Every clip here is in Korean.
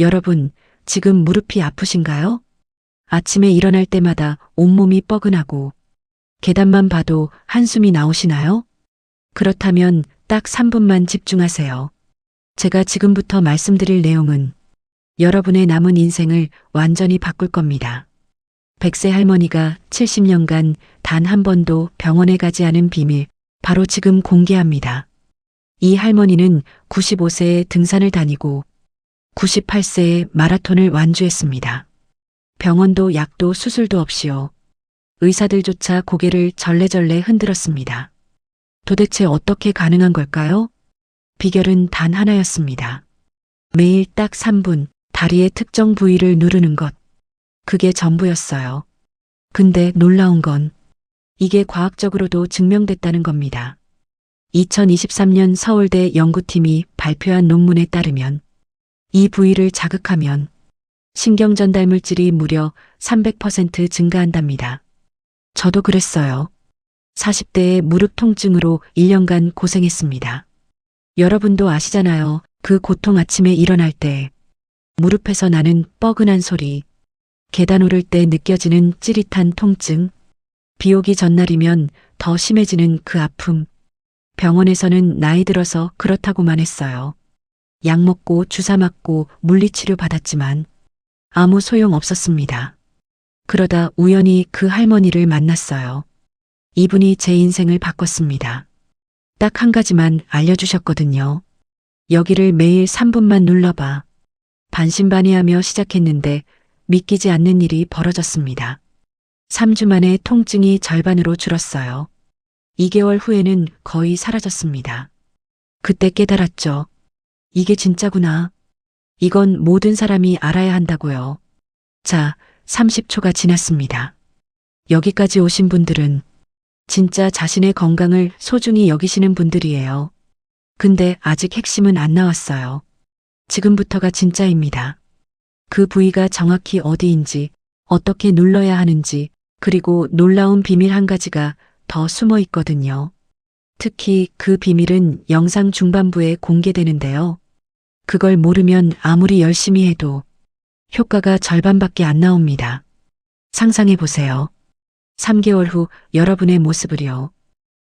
여러분, 지금 무릎이 아프신가요? 아침에 일어날 때마다 온몸이 뻐근하고 계단만 봐도 한숨이 나오시나요? 그렇다면 딱 3분만 집중하세요. 제가 지금부터 말씀드릴 내용은 여러분의 남은 인생을 완전히 바꿀 겁니다. 백세 할머니가 70년간 단 한 번도 병원에 가지 않은 비밀 바로 지금 공개합니다. 이 할머니는 95세에 등산을 다니고 98세에 마라톤을 완주했습니다. 병원도 약도 수술도 없이요. 의사들조차 고개를 절레절레 흔들었습니다. 도대체 어떻게 가능한 걸까요? 비결은 단 하나였습니다. 매일 딱 3분 다리의 특정 부위를 누르는 것. 그게 전부였어요. 근데 놀라운 건 이게 과학적으로도 증명됐다는 겁니다. 2023년 서울대 연구팀이 발표한 논문에 따르면 이 부위를 자극하면 신경 전달 물질이 무려 300% 증가한답니다. 저도 그랬어요. 40대의 무릎 통증으로 1년간 고생했습니다. 여러분도 아시잖아요. 그 고통 아침에 일어날 때 무릎에서 나는 뻐근한 소리, 계단 오를 때 느껴지는 찌릿한 통증, 비 오기 전날이면 더 심해지는 그 아픔. 병원에서는 나이 들어서 그렇다고만 했어요. 약 먹고 주사 맞고 물리치료 받았지만 아무 소용 없었습니다. 그러다 우연히 그 할머니를 만났어요. 이분이 제 인생을 바꿨습니다. 딱 한 가지만 알려주셨거든요. 여기를 매일 3분만 눌러봐. 반신반의하며 시작했는데 믿기지 않는 일이 벌어졌습니다. 3주 만에 통증이 절반으로 줄었어요. 2개월 후에는 거의 사라졌습니다. 그때 깨달았죠. 이게 진짜구나. 이건 모든 사람이 알아야 한다고요. 자, 30초가 지났습니다. 여기까지 오신 분들은 진짜 자신의 건강을 소중히 여기시는 분들이에요. 근데 아직 핵심은 안 나왔어요. 지금부터가 진짜입니다. 그 부위가 정확히 어디인지, 어떻게 눌러야 하는지, 그리고 놀라운 비밀 한 가지가 더 숨어 있거든요. 특히 그 비밀은 영상 중반부에 공개되는데요. 그걸 모르면 아무리 열심히 해도 효과가 절반밖에 안 나옵니다. 상상해 보세요. 3개월 후 여러분의 모습을요.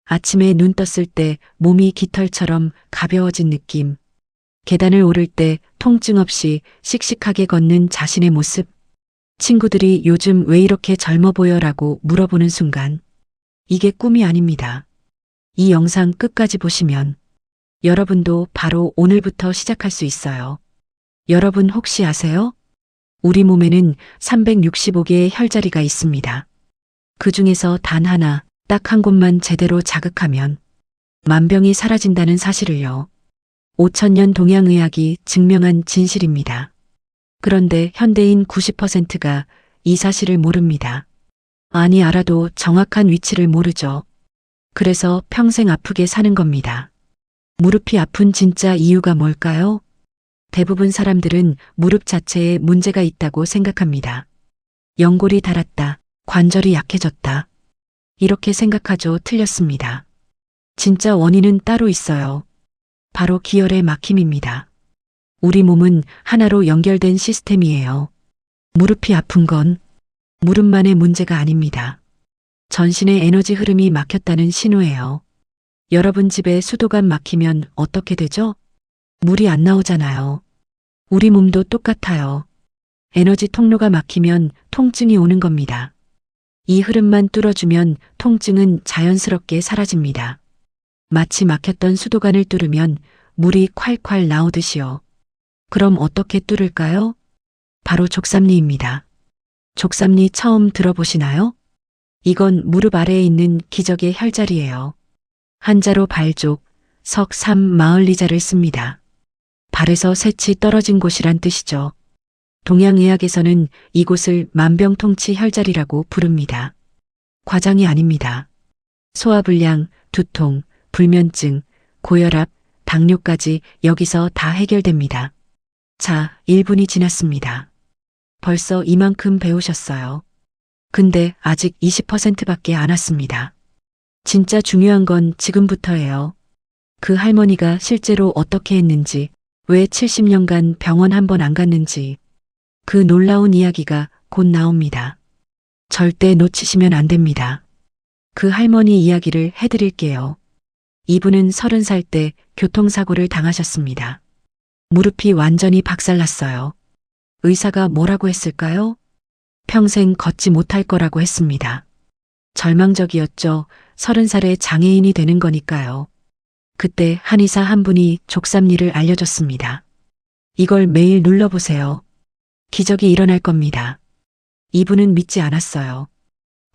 아침에 눈 떴을 때 몸이 깃털처럼 가벼워진 느낌. 계단을 오를 때 통증 없이 씩씩하게 걷는 자신의 모습. 친구들이 요즘 왜 이렇게 젊어 보여라고 물어보는 순간. 이게 꿈이 아닙니다. 이 영상 끝까지 보시면 여러분도 바로 오늘부터 시작할 수 있어요. 여러분 혹시 아세요? 우리 몸에는 365개의 혈자리가 있습니다. 그 중에서 단 하나, 딱 한 곳만 제대로 자극하면 만병이 사라진다는 사실을요. 5천년 동양의학이 증명한 진실입니다. 그런데 현대인 90%가 이 사실을 모릅니다. 아니 알아도 정확한 위치를 모르죠. 그래서 평생 아프게 사는 겁니다. 무릎이 아픈 진짜 이유가 뭘까요? 대부분 사람들은 무릎 자체에 문제가 있다고 생각합니다. 연골이 닳았다, 관절이 약해졌다. 이렇게 생각하죠. 틀렸습니다. 진짜 원인은 따로 있어요. 바로 기혈의 막힘입니다. 우리 몸은 하나로 연결된 시스템이에요. 무릎이 아픈 건 무릎만의 문제가 아닙니다. 전신의 에너지 흐름이 막혔다는 신호예요. 여러분 집에 수도관 막히면 어떻게 되죠? 물이 안 나오잖아요. 우리 몸도 똑같아요. 에너지 통로가 막히면 통증이 오는 겁니다. 이 흐름만 뚫어주면 통증은 자연스럽게 사라집니다. 마치 막혔던 수도관을 뚫으면 물이 콸콸 나오듯이요. 그럼 어떻게 뚫을까요? 바로 족삼리입니다. 족삼리 처음 들어보시나요? 이건 무릎 아래에 있는 기적의 혈자리예요. 한자로 발족, 석삼 마을리자를 씁니다. 발에서 새치 떨어진 곳이란 뜻이죠. 동양의학에서는 이곳을 만병통치 혈자리라고 부릅니다. 과장이 아닙니다. 소화불량, 두통, 불면증, 고혈압, 당뇨까지 여기서 다 해결됩니다. 자, 1분이 지났습니다. 벌써 이만큼 배우셨어요. 근데 아직 20%밖에 안 왔습니다. 진짜 중요한 건 지금부터예요. 그 할머니가 실제로 어떻게 했는지, 왜 70년간 병원 한 번 안 갔는지 그 놀라운 이야기가 곧 나옵니다. 절대 놓치시면 안 됩니다. 그 할머니 이야기를 해드릴게요. 이분은 서른 살때 교통사고를 당하셨습니다. 무릎이 완전히 박살났어요. 의사가 뭐라고 했을까요? 평생 걷지 못할 거라고 했습니다. 절망적이었죠. 서른 살에 장애인이 되는 거니까요. 그때 한의사 한 분이 족삼리를 알려줬습니다. 이걸 매일 눌러보세요. 기적이 일어날 겁니다. 이분은 믿지 않았어요.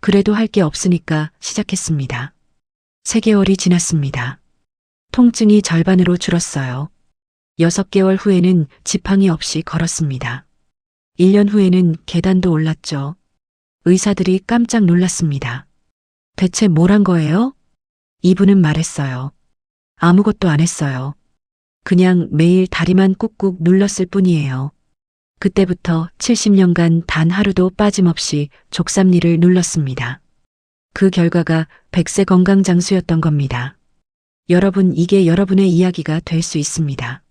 그래도 할 게 없으니까 시작했습니다. 3개월이 지났습니다. 통증이 절반으로 줄었어요. 6개월 후에는 지팡이 없이 걸었습니다. 1년 후에는 계단도 올랐죠. 의사들이 깜짝 놀랐습니다. 대체 뭘 한 거예요? 이분은 말했어요. 아무것도 안 했어요. 그냥 매일 다리만 꾹꾹 눌렀을 뿐이에요. 그때부터 70년간 단 하루도 빠짐없이 족삼리를 눌렀습니다. 그 결과가 백세 건강장수였던 겁니다. 여러분, 이게 여러분의 이야기가 될 수 있습니다.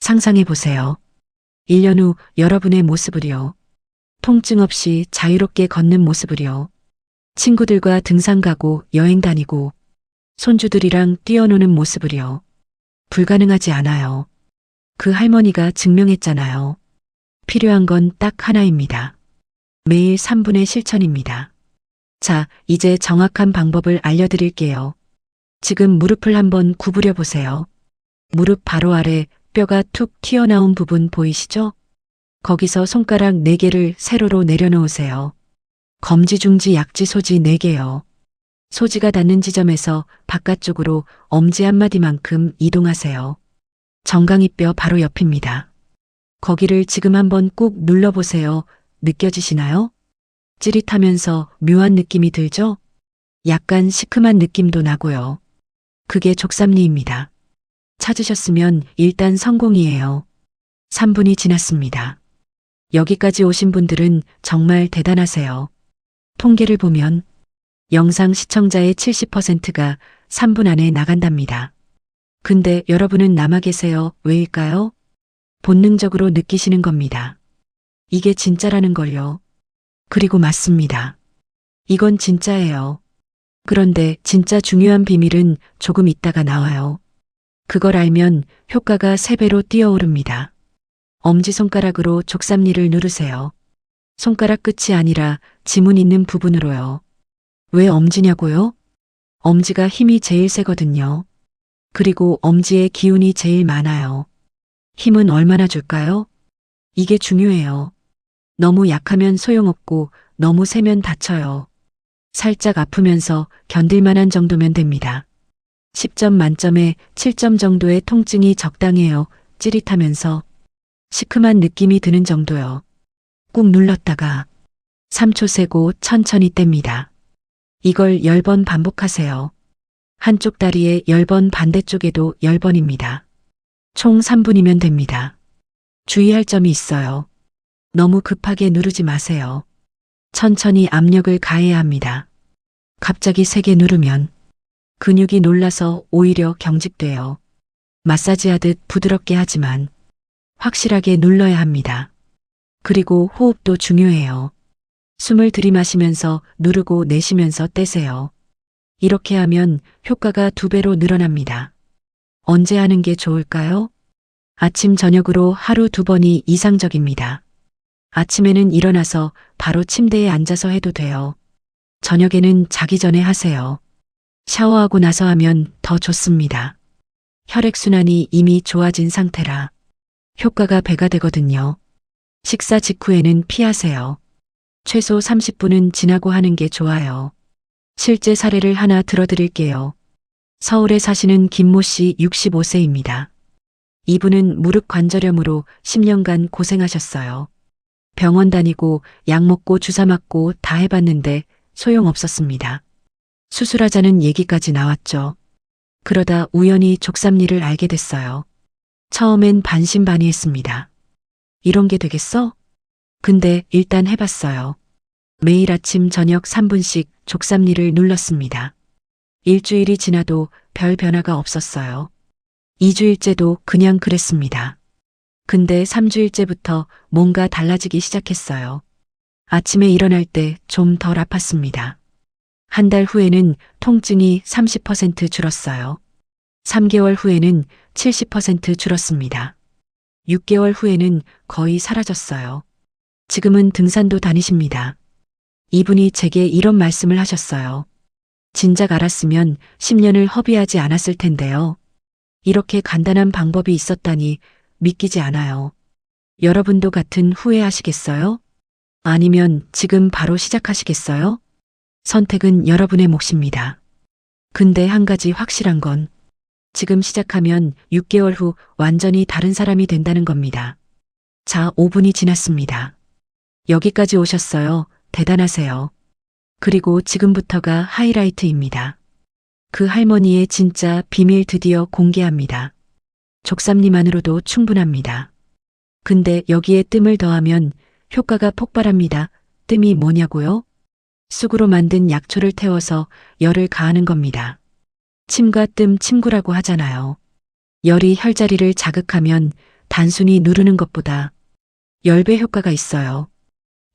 상상해 보세요. 1년 후 여러분의 모습을요. 통증 없이 자유롭게 걷는 모습을요. 친구들과 등산 가고 여행 다니고 손주들이랑 뛰어노는 모습을요. 불가능하지 않아요. 그 할머니가 증명했잖아요. 필요한 건 딱 하나입니다. 매일 3분의 실천입니다. 자, 이제 정확한 방법을 알려드릴게요. 지금 무릎을 한번 구부려 보세요. 무릎 바로 아래 뼈가 툭 튀어나온 부분 보이시죠? 거기서 손가락 4개를 세로로 내려놓으세요. 검지, 중지, 약지, 소지 4개요. 소지가 닿는 지점에서 바깥쪽으로 엄지 한 마디만큼 이동하세요. 정강이 뼈 바로 옆입니다. 거기를 지금 한번 꾹 눌러보세요. 느껴지시나요? 찌릿하면서 묘한 느낌이 들죠? 약간 시큼한 느낌도 나고요. 그게 족삼리입니다. 찾으셨으면 일단 성공이에요. 3분이 지났습니다. 여기까지 오신 분들은 정말 대단하세요. 통계를 보면 영상 시청자의 70%가 3분 안에 나간답니다. 근데 여러분은 남아 계세요. 왜일까요? 본능적으로 느끼시는 겁니다. 이게 진짜라는 걸요. 그리고 맞습니다. 이건 진짜예요. 그런데 진짜 중요한 비밀은 조금 있다가 나와요. 그걸 알면 효과가 3배로 뛰어오릅니다. 엄지손가락으로 족삼리를 누르세요. 손가락 끝이 아니라 지문 있는 부분으로요. 왜 엄지냐고요? 엄지가 힘이 제일 세거든요. 그리고 엄지에 기운이 제일 많아요. 힘은 얼마나 줄까요? 이게 중요해요. 너무 약하면 소용없고 너무 세면 다쳐요. 살짝 아프면서 견딜만한 정도면 됩니다. 10점 만점에 7점 정도의 통증이 적당해요. 찌릿하면서 시큼한 느낌이 드는 정도요. 꾹 눌렀다가 3초 세고 천천히 뗍니다. 이걸 10번 반복하세요. 한쪽 다리에 10번 반대쪽에도 10번입니다. 총 3분이면 됩니다. 주의할 점이 있어요. 너무 급하게 누르지 마세요. 천천히 압력을 가해야 합니다. 갑자기 세게 누르면 근육이 놀라서 오히려 경직돼요. 마사지하듯 부드럽게 하지만 확실하게 눌러야 합니다. 그리고 호흡도 중요해요. 숨을 들이마시면서 누르고 내쉬면서 떼세요. 이렇게 하면 효과가 두 배로 늘어납니다. 언제 하는 게 좋을까요? 아침, 저녁으로 하루 두 번이 이상적입니다. 아침에는 일어나서 바로 침대에 앉아서 해도 돼요. 저녁에는 자기 전에 하세요. 샤워하고 나서 하면 더 좋습니다. 혈액순환이 이미 좋아진 상태라 효과가 배가 되거든요. 식사 직후에는 피하세요. 최소 30분은 지나고 하는 게 좋아요. 실제 사례를 하나 들어드릴게요. 서울에 사시는 김모 씨 65세입니다. 이분은 무릎 관절염으로 10년간 고생하셨어요. 병원 다니고 약 먹고 주사 맞고 다 해봤는데 소용없었습니다. 수술하자는 얘기까지 나왔죠. 그러다 우연히 족삼리를 알게 됐어요. 처음엔 반신반의했습니다. 이런 게 되겠어? 근데 일단 해봤어요. 매일 아침 저녁 3분씩 족삼리를 눌렀습니다. 일주일이 지나도 별 변화가 없었어요. 2주일째도 그냥 그랬습니다. 근데 3주일째부터 뭔가 달라지기 시작했어요. 아침에 일어날 때 좀 덜 아팠습니다. 한 달 후에는 통증이 30% 줄었어요. 3개월 후에는 70% 줄었습니다. 6개월 후에는 거의 사라졌어요. 지금은 등산도 다니십니다. 이분이 제게 이런 말씀을 하셨어요. 진작 알았으면 10년을 허비하지 않았을 텐데요. 이렇게 간단한 방법이 있었다니 믿기지 않아요. 여러분도 같은 후회하시겠어요? 아니면 지금 바로 시작하시겠어요? 선택은 여러분의 몫입니다. 근데 한 가지 확실한 건 지금 시작하면 6개월 후 완전히 다른 사람이 된다는 겁니다. 자, 5분이 지났습니다. 여기까지 오셨어요. 대단하세요. 그리고 지금부터가 하이라이트입니다. 그 할머니의 진짜 비밀 드디어 공개합니다. 족삼님만으로도 충분합니다. 근데 여기에 뜸을 더하면 효과가 폭발합니다. 뜸이 뭐냐고요? 쑥으로 만든 약초를 태워서 열을 가하는 겁니다. 침과 뜸 침구라고 하잖아요. 열이 혈자리를 자극하면 단순히 누르는 것보다 10배 효과가 있어요.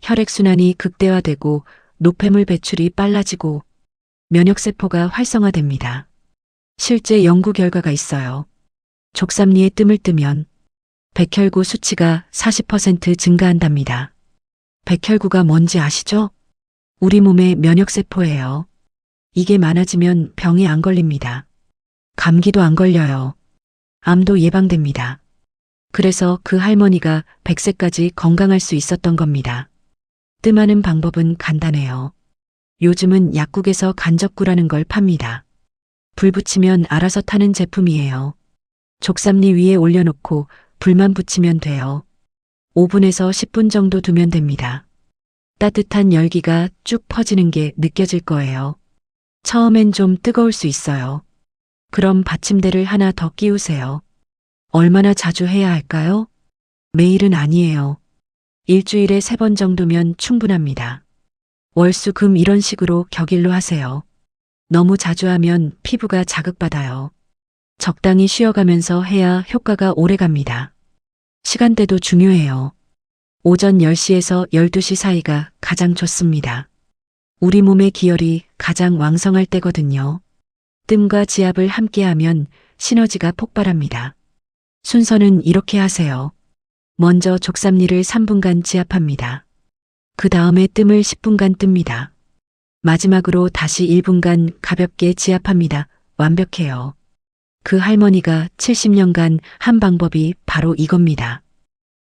혈액순환이 극대화되고 노폐물 배출이 빨라지고 면역세포가 활성화됩니다. 실제 연구 결과가 있어요. 족삼리에 뜸을 뜨면 백혈구 수치가 40% 증가한답니다. 백혈구가 뭔지 아시죠? 우리 몸의 면역세포예요. 이게 많아지면 병이 안 걸립니다. 감기도 안 걸려요. 암도 예방됩니다. 그래서 그 할머니가 100세까지 건강할 수 있었던 겁니다. 뜸하는 방법은 간단해요. 요즘은 약국에서 간접구라는 걸 팝니다. 불 붙이면 알아서 타는 제품이에요. 족삼리 위에 올려놓고 불만 붙이면 돼요. 5분에서 10분 정도 두면 됩니다. 따뜻한 열기가 쭉 퍼지는 게 느껴질 거예요. 처음엔 좀 뜨거울 수 있어요. 그럼 받침대를 하나 더 끼우세요. 얼마나 자주 해야 할까요? 매일은 아니에요. 일주일에 세 번 정도면 충분합니다. 월수 금 이런 식으로 격일로 하세요. 너무 자주 하면 피부가 자극받아요. 적당히 쉬어가면서 해야 효과가 오래 갑니다. 시간대도 중요해요. 오전 10시에서 12시 사이가 가장 좋습니다. 우리 몸의 기혈이 가장 왕성할 때거든요. 뜸과 지압을 함께하면 시너지가 폭발합니다. 순서는 이렇게 하세요. 먼저 족삼리를 3분간 지압합니다. 그 다음에 뜸을 10분간 뜹니다. 마지막으로 다시 1분간 가볍게 지압합니다. 완벽해요. 그 할머니가 70년간 한 방법이 바로 이겁니다.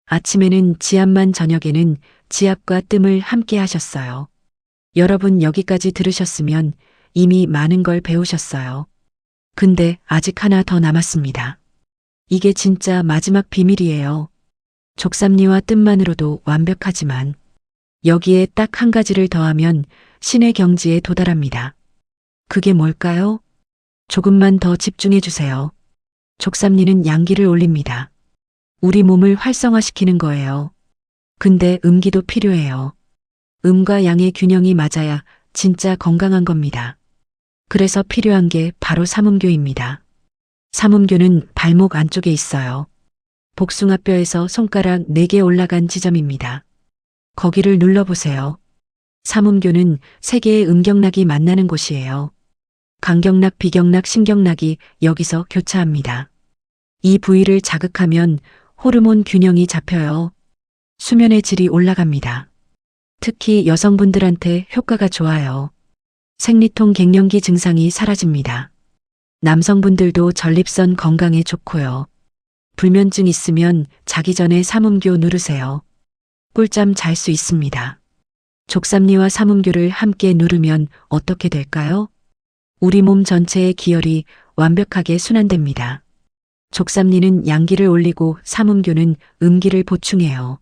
아침에는 지압만 저녁에는 지압과 뜸을 함께 하셨어요. 여러분 여기까지 들으셨으면 이미 많은 걸 배우셨어요. 근데 아직 하나 더 남았습니다. 이게 진짜 마지막 비밀이에요. 족삼리와 뜸만으로도 완벽하지만 여기에 딱 한 가지를 더하면 신의 경지에 도달합니다. 그게 뭘까요? 조금만 더 집중해 주세요. 족삼리는 양기를 올립니다. 우리 몸을 활성화시키는 거예요. 근데 음기도 필요해요. 음과 양의 균형이 맞아야 진짜 건강한 겁니다. 그래서 필요한 게 바로 삼음교입니다. 삼음교는 발목 안쪽에 있어요. 복숭아뼈에서 손가락 4개 올라간 지점입니다. 거기를 눌러보세요. 삼음교는 세 개의 음경락이 만나는 곳이에요. 간경락, 비경락, 신경락이 여기서 교차합니다. 이 부위를 자극하면 호르몬 균형이 잡혀요. 수면의 질이 올라갑니다. 특히 여성분들한테 효과가 좋아요. 생리통 갱년기 증상이 사라집니다. 남성분들도 전립선 건강에 좋고요. 불면증 있으면 자기 전에 삼음교 누르세요. 꿀잠 잘 수 있습니다. 족삼리와 삼음교를 함께 누르면 어떻게 될까요? 우리 몸 전체의 기혈이 완벽하게 순환됩니다. 족삼리는 양기를 올리고 삼음교는 음기를 보충해요.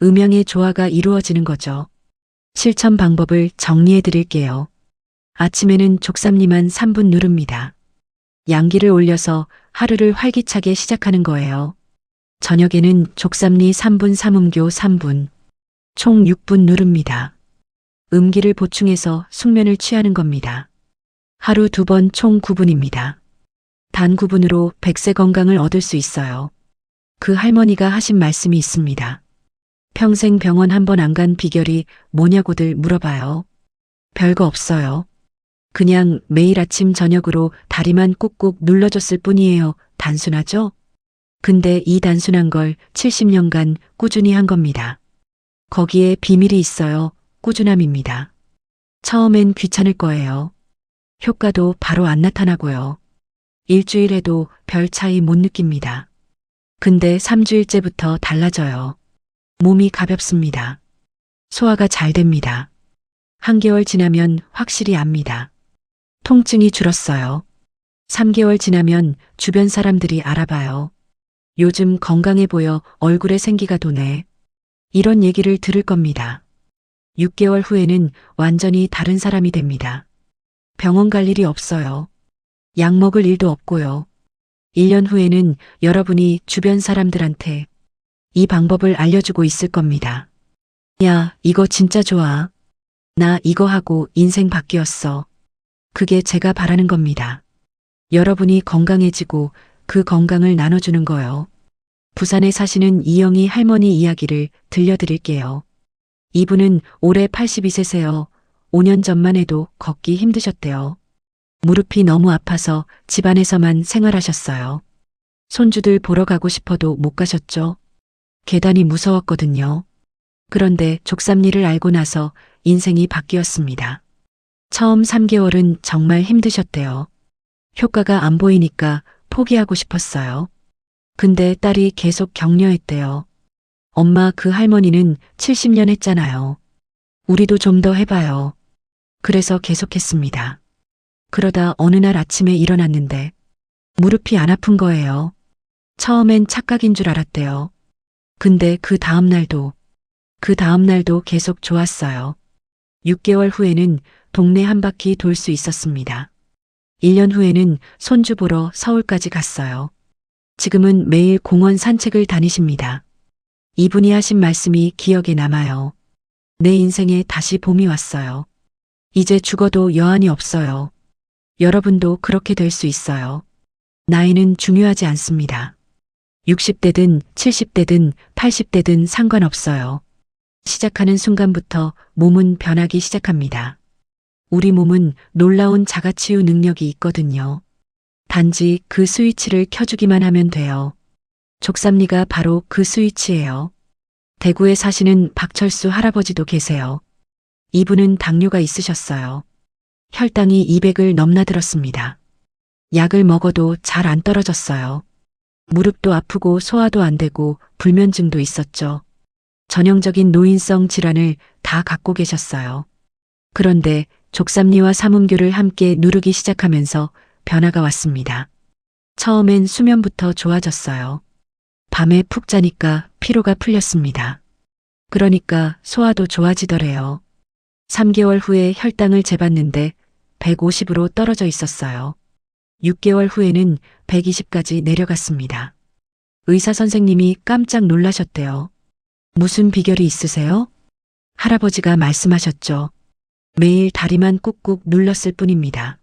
음양의 조화가 이루어지는 거죠. 실천 방법을 정리해 드릴게요. 아침에는 족삼리만 3분 누릅니다. 양기를 올려서 하루를 활기차게 시작하는 거예요. 저녁에는 족삼리 3분 삼음교 3분, 총 6분 누릅니다. 음기를 보충해서 숙면을 취하는 겁니다. 하루 두 번 총 9분입니다. 단 9분으로 100세 건강을 얻을 수 있어요. 그 할머니가 하신 말씀이 있습니다. 평생 병원 한 번 안 간 비결이 뭐냐고들 물어봐요. 별거 없어요. 그냥 매일 아침 저녁으로 다리만 꾹꾹 눌러줬을 뿐이에요. 단순하죠? 근데 이 단순한 걸 70년간 꾸준히 한 겁니다. 거기에 비밀이 있어요. 꾸준함입니다. 처음엔 귀찮을 거예요. 효과도 바로 안 나타나고요. 일주일 해도 별 차이 못 느낍니다. 근데 3주일째부터 달라져요. 몸이 가볍습니다. 소화가 잘 됩니다. 한개월 지나면 확실히 압니다. 통증이 줄었어요. 3개월 지나면 주변 사람들이 알아봐요. 요즘 건강해 보여 얼굴에 생기가 도네. 이런 얘기를 들을 겁니다. 6개월 후에는 완전히 다른 사람이 됩니다. 병원 갈 일이 없어요. 약 먹을 일도 없고요. 1년 후에는 여러분이 주변 사람들한테 이 방법을 알려주고 있을 겁니다. 야, 이거 진짜 좋아. 나 이거 하고 인생 바뀌었어. 그게 제가 바라는 겁니다. 여러분이 건강해지고 그 건강을 나눠주는 거요. 부산에 사시는 이영희 할머니 이야기를 들려드릴게요. 이분은 올해 82세세요. 5년 전만 해도 걷기 힘드셨대요. 무릎이 너무 아파서 집안에서만 생활하셨어요. 손주들 보러 가고 싶어도 못 가셨죠. 계단이 무서웠거든요. 그런데 족삼리를 알고 나서 인생이 바뀌었습니다. 처음 3개월은 정말 힘드셨대요. 효과가 안 보이니까 포기하고 싶었어요. 근데 딸이 계속 격려했대요. 엄마 그 할머니는 70년 했잖아요. 우리도 좀 더 해봐요. 그래서 계속했습니다. 그러다 어느 날 아침에 일어났는데 무릎이 안 아픈 거예요. 처음엔 착각인 줄 알았대요. 근데 그 다음 날도 그 다음 날도 계속 좋았어요. 6개월 후에는 동네 한 바퀴 돌 수 있었습니다. 1년 후에는 손주 보러 서울까지 갔어요. 지금은 매일 공원 산책을 다니십니다. 이분이 하신 말씀이 기억에 남아요. 내 인생에 다시 봄이 왔어요. 이제 죽어도 여한이 없어요. 여러분도 그렇게 될 수 있어요. 나이는 중요하지 않습니다. 60대든 70대든 80대든 상관없어요. 시작하는 순간부터 몸은 변하기 시작합니다. 우리 몸은 놀라운 자가치유 능력이 있거든요. 단지 그 스위치를 켜주기만 하면 돼요. 족삼리가 바로 그 스위치예요. 대구에 사시는 박철수 할아버지도 계세요. 이분은 당뇨가 있으셨어요. 혈당이 200을 넘나들었습니다. 약을 먹어도 잘 안 떨어졌어요. 무릎도 아프고 소화도 안 되고 불면증도 있었죠. 전형적인 노인성 질환을 다 갖고 계셨어요. 그런데 족삼리와 삼음교를 함께 누르기 시작하면서 변화가 왔습니다. 처음엔 수면부터 좋아졌어요. 밤에 푹 자니까 피로가 풀렸습니다. 그러니까 소화도 좋아지더래요. 3개월 후에 혈당을 재봤는데 150으로 떨어져 있었어요. 6개월 후에는 120까지 내려갔습니다. 의사 선생님이 깜짝 놀라셨대요. 무슨 비결이 있으세요? 할아버지가 말씀하셨죠. 매일 다리만 꾹꾹 눌렀을 뿐입니다.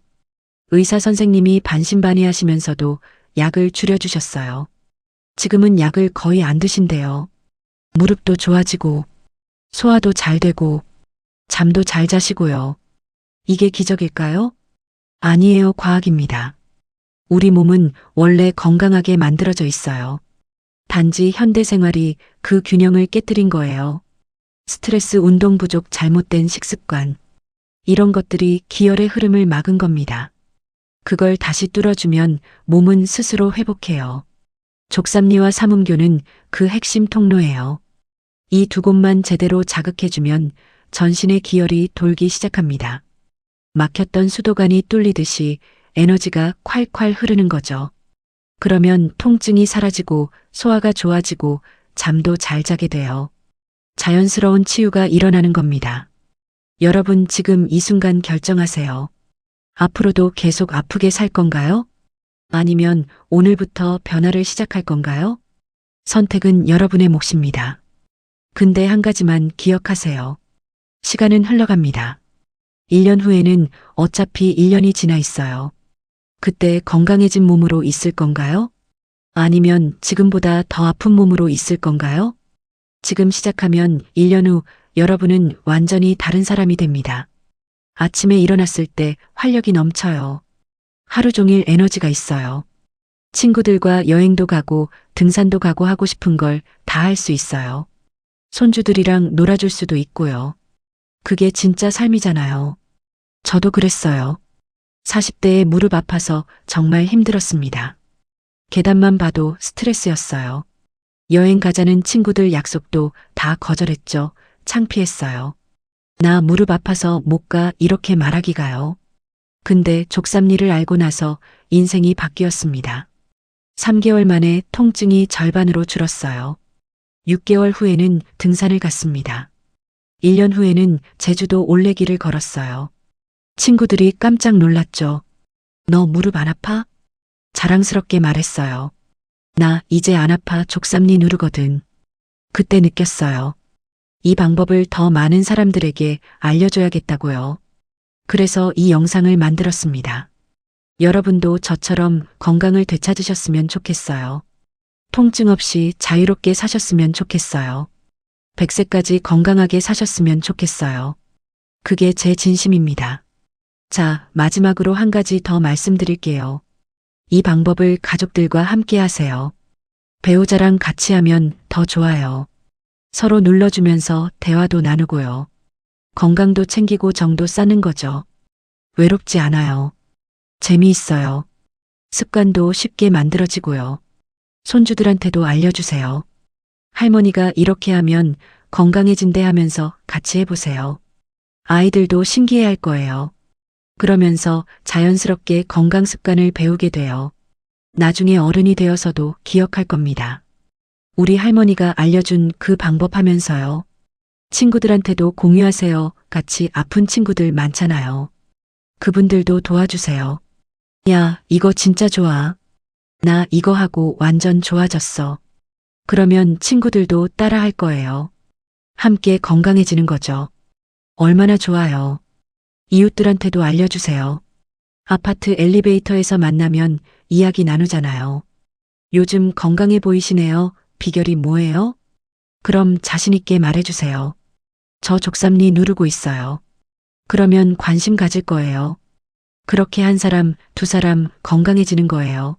의사 선생님이 반신반의하시면서도 약을 줄여주셨어요. 지금은 약을 거의 안 드신대요. 무릎도 좋아지고, 소화도 잘 되고, 잠도 잘 자시고요. 이게 기적일까요? 아니에요, 과학입니다. 우리 몸은 원래 건강하게 만들어져 있어요. 단지 현대 생활이 그 균형을 깨뜨린 거예요. 스트레스 운동 부족 잘못된 식습관. 이런 것들이 기혈의 흐름을 막은 겁니다. 그걸 다시 뚫어주면 몸은 스스로 회복해요. 족삼리와 삼음교는 그 핵심 통로예요. 이 두 곳만 제대로 자극해주면 전신의 기혈이 돌기 시작합니다. 막혔던 수도관이 뚫리듯이 에너지가 콸콸 흐르는 거죠. 그러면 통증이 사라지고 소화가 좋아지고 잠도 잘 자게 돼요. 자연스러운 치유가 일어나는 겁니다. 여러분 지금 이 순간 결정하세요. 앞으로도 계속 아프게 살 건가요? 아니면 오늘부터 변화를 시작할 건가요? 선택은 여러분의 몫입니다. 근데 한 가지만 기억하세요. 시간은 흘러갑니다. 1년 후에는 어차피 1년이 지나 있어요. 그때 건강해진 몸으로 있을 건가요? 아니면 지금보다 더 아픈 몸으로 있을 건가요? 지금 시작하면 1년 후 여러분은 완전히 다른 사람이 됩니다. 아침에 일어났을 때 활력이 넘쳐요. 하루 종일 에너지가 있어요. 친구들과 여행도 가고 등산도 가고 하고 싶은 걸 다 할 수 있어요. 손주들이랑 놀아줄 수도 있고요. 그게 진짜 삶이잖아요. 저도 그랬어요. 40대에 무릎 아파서 정말 힘들었습니다. 계단만 봐도 스트레스였어요. 여행 가자는 친구들 약속도 다 거절했죠. 창피했어요. 나 무릎 아파서 못 가 이렇게 말하기가요. 근데 족삼리를 알고 나서 인생이 바뀌었습니다. 3개월 만에 통증이 절반으로 줄었어요. 6개월 후에는 등산을 갔습니다. 1년 후에는 제주도 올레길을 걸었어요. 친구들이 깜짝 놀랐죠. 너 무릎 안 아파? 자랑스럽게 말했어요. 나 이제 안 아파 족삼리 누르거든. 그때 느꼈어요. 이 방법을 더 많은 사람들에게 알려줘야겠다고요. 그래서 이 영상을 만들었습니다. 여러분도 저처럼 건강을 되찾으셨으면 좋겠어요. 통증 없이 자유롭게 사셨으면 좋겠어요. 100세까지 건강하게 사셨으면 좋겠어요. 그게 제 진심입니다. 자, 마지막으로 한 가지 더 말씀드릴게요. 이 방법을 가족들과 함께 하세요. 배우자랑 같이 하면 더 좋아요. 서로 눌러주면서 대화도 나누고요. 건강도 챙기고 정도 쌓는 거죠. 외롭지 않아요. 재미있어요. 습관도 쉽게 만들어지고요. 손주들한테도 알려주세요. 할머니가 이렇게 하면 건강해진대 하면서 같이 해보세요. 아이들도 신기해 할 거예요. 그러면서 자연스럽게 건강 습관을 배우게 돼요. 나중에 어른이 되어서도 기억할 겁니다. 우리 할머니가 알려준 그 방법 하면서요. 친구들한테도 공유하세요. 같이 아픈 친구들 많잖아요. 그분들도 도와주세요. 야, 이거 진짜 좋아. 나 이거 하고 완전 좋아졌어. 그러면 친구들도 따라 할 거예요. 함께 건강해지는 거죠. 얼마나 좋아요. 이웃들한테도 알려주세요. 아파트 엘리베이터에서 만나면 이야기 나누잖아요. 요즘 건강해 보이시네요. 비결이 뭐예요? 그럼 자신있게 말해주세요. 저 족삼리 누르고 있어요. 그러면 관심 가질 거예요. 그렇게 한 사람, 두 사람 건강해지는 거예요.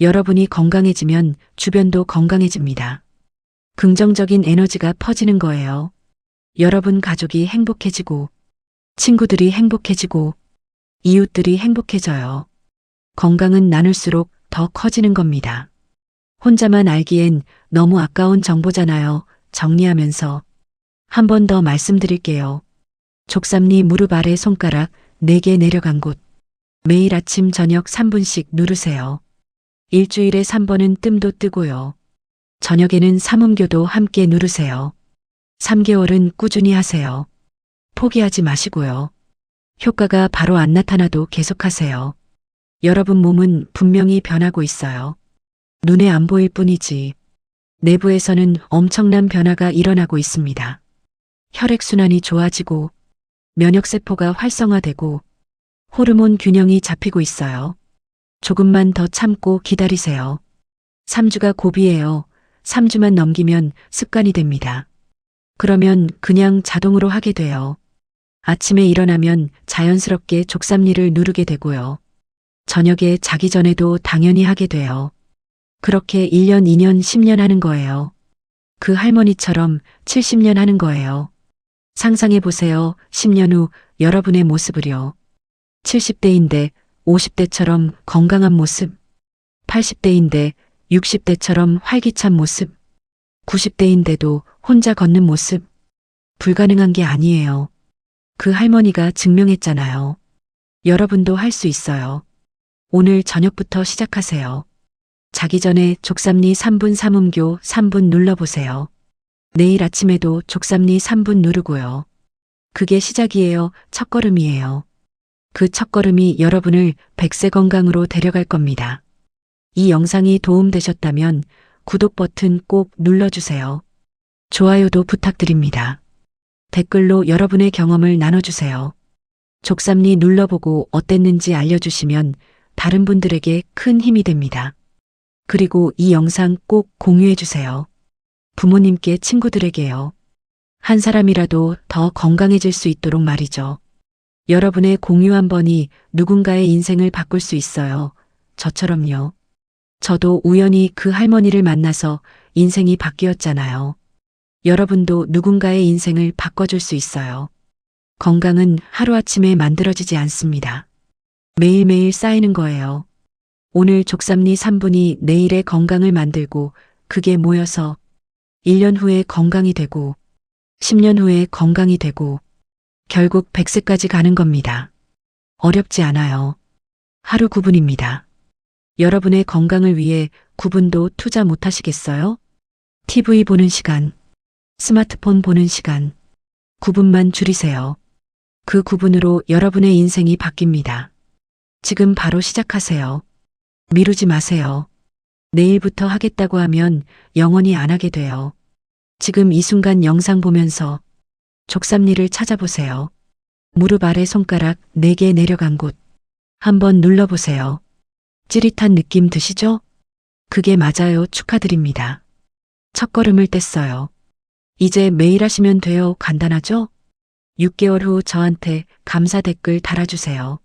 여러분이 건강해지면 주변도 건강해집니다. 긍정적인 에너지가 퍼지는 거예요. 여러분 가족이 행복해지고, 친구들이 행복해지고, 이웃들이 행복해져요. 건강은 나눌수록 더 커지는 겁니다. 혼자만 알기엔 너무 아까운 정보잖아요. 정리하면서 한 번 더 말씀드릴게요. 족삼리 무릎 아래 손가락 4개 내려간 곳. 매일 아침 저녁 3분씩 누르세요. 일주일에 3번은 뜸도 뜨고요. 저녁에는 삼음교도 함께 누르세요. 3개월은 꾸준히 하세요. 포기하지 마시고요. 효과가 바로 안 나타나도 계속하세요. 여러분 몸은 분명히 변하고 있어요. 눈에 안 보일 뿐이지. 내부에서는 엄청난 변화가 일어나고 있습니다. 혈액순환이 좋아지고 면역세포가 활성화되고 호르몬 균형이 잡히고 있어요. 조금만 더 참고 기다리세요. 3주가 고비예요. 3주만 넘기면 습관이 됩니다. 그러면 그냥 자동으로 하게 돼요. 아침에 일어나면 자연스럽게 족삼리를 누르게 되고요. 저녁에 자기 전에도 당연히 하게 돼요. 그렇게 1년, 2년, 10년 하는 거예요. 그 할머니처럼 70년 하는 거예요. 상상해 보세요. 10년 후 여러분의 모습을요. 70대인데 50대처럼 건강한 모습, 80대인데 60대처럼 활기찬 모습, 90대인데도 혼자 걷는 모습. 불가능한 게 아니에요. 그 할머니가 증명했잖아요. 여러분도 할 수 있어요. 오늘 저녁부터 시작하세요. 자기 전에 족삼리 3분 삼음교 3분 눌러보세요. 내일 아침에도 족삼리 3분 누르고요. 그게 시작이에요. 첫걸음이에요. 그 첫걸음이 여러분을 100세 건강으로 데려갈 겁니다. 이 영상이 도움되셨다면 구독 버튼 꼭 눌러주세요. 좋아요도 부탁드립니다. 댓글로 여러분의 경험을 나눠주세요. 족삼리 눌러보고 어땠는지 알려주시면 다른 분들에게 큰 힘이 됩니다. 그리고 이 영상 꼭 공유해 주세요. 부모님께 친구들에게요. 한 사람이라도 더 건강해질 수 있도록 말이죠. 여러분의 공유 한 번이 누군가의 인생을 바꿀 수 있어요. 저처럼요. 저도 우연히 그 할머니를 만나서 인생이 바뀌었잖아요. 여러분도 누군가의 인생을 바꿔줄 수 있어요. 건강은 하루아침에 만들어지지 않습니다. 매일매일 쌓이는 거예요. 오늘 족삼리 3분이 내일의 건강을 만들고 그게 모여서 1년 후에 건강이 되고 10년 후에 건강이 되고 결국 100세까지 가는 겁니다. 어렵지 않아요. 하루 9분입니다. 여러분의 건강을 위해 9분도 투자 못 하시겠어요? TV 보는 시간, 스마트폰 보는 시간, 9분만 줄이세요. 그 9분으로 여러분의 인생이 바뀝니다. 지금 바로 시작하세요. 미루지 마세요. 내일부터 하겠다고 하면 영원히 안 하게 돼요. 지금 이 순간 영상 보면서 족삼리를 찾아보세요. 무릎 아래 손가락 4개 내려간 곳. 한번 눌러보세요. 찌릿한 느낌 드시죠? 그게 맞아요. 축하드립니다. 첫 걸음을 뗐어요. 이제 매일 하시면 돼요. 간단하죠? 6개월 후 저한테 감사 댓글 달아주세요.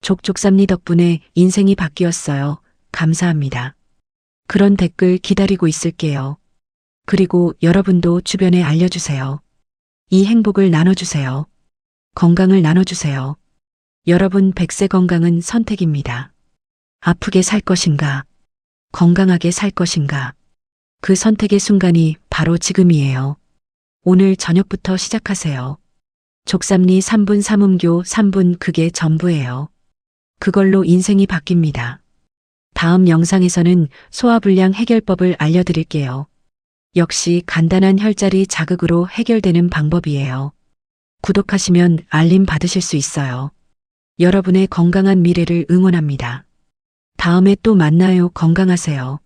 족족삼리 덕분에 인생이 바뀌었어요. 감사합니다. 그런 댓글 기다리고 있을게요. 그리고 여러분도 주변에 알려주세요. 이 행복을 나눠주세요. 건강을 나눠주세요. 여러분 100세 건강은 선택입니다. 아프게 살 것인가? 건강하게 살 것인가? 그 선택의 순간이 바로 지금이에요. 오늘 저녁부터 시작하세요. 족삼리 3분 삼음교 3분 그게 전부예요. 그걸로 인생이 바뀝니다. 다음 영상에서는 소화불량 해결법을 알려드릴게요. 역시 간단한 혈자리 자극으로 해결되는 방법이에요. 구독하시면 알림 받으실 수 있어요. 여러분의 건강한 미래를 응원합니다. 다음에 또 만나요. 건강하세요.